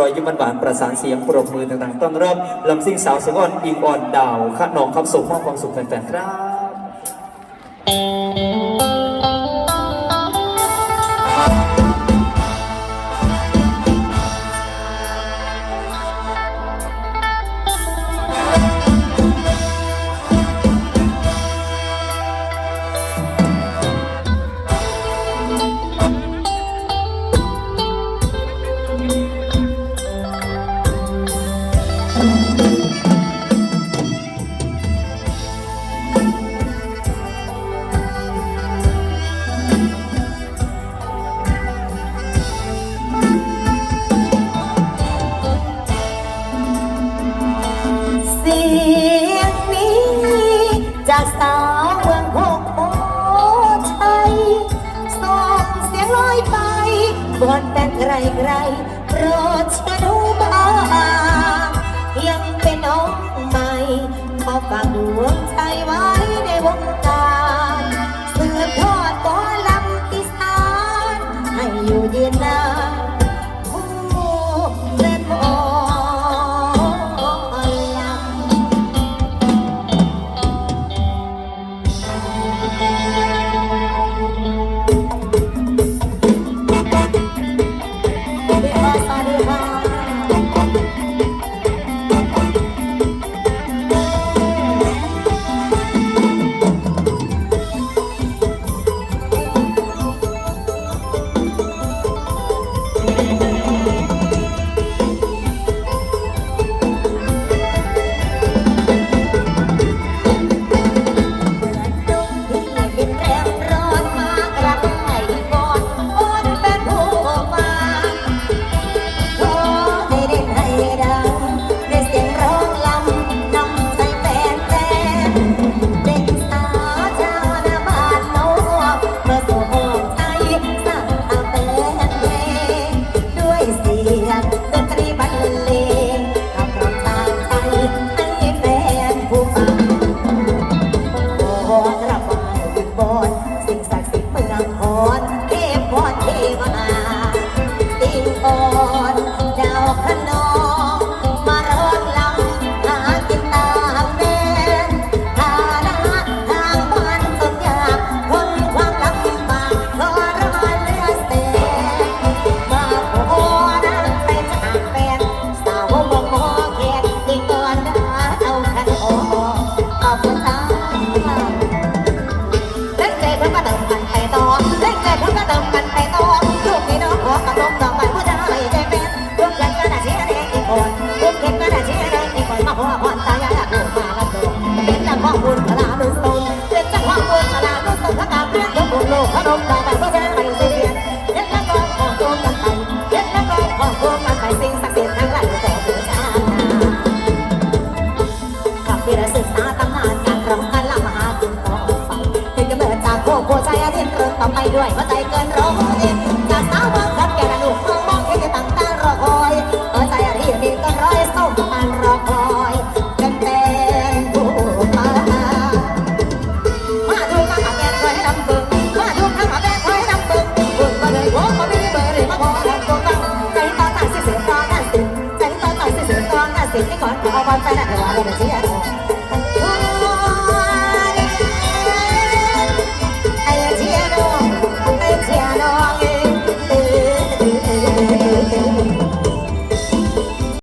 รอยยิ้มหวานประสานเสียงปรบมือต่างๆ ต้อนรับลำซิ่งสาวเสงอ่อนอิงอ่อนดาวขนองคำสุขมอบความสุขแฟนๆครับ นแต่ไกลไกลๆโปรดเชื่อดู สิ่งศักดิ์สิทธิ์เมืองคอน แดงอีกคนมาหัวพรตายายลูมาละโดเป็นจังหวะบุญพลาดุสนเป็นจังหวะบุญพลาดุสนพระกาเพื่อนยกบุญโลกขนมดอกไม้ผู้ชายเสียเล่นแล้วก็ของตัวกันไปเล่นแล้วก็ของตัวกันไปสิ่งศักดิ์สิทธิ์ทั้งหลายต่อบูชากับที่ได้ศึกษาตำนานการร้องการละมหาจุนต่อไปถึงกำเนิดจากโคโคใจอาทิตย์เริ่มต่อไปด้วยหัวใจเกินร้อยจากสาวเมืองขับแก่ระดูกมองมองที่ตั้งตารอคอยหัวใจอาทิตย์มีกินร้อยส้ม อนตั้งสิเสียตอนนั่นสิใจตอนตั้งสิเสียตอนนั่นสิที่ก่อนเอาบอลไปนั่นเดี๋ยวว่าเราจะเชีย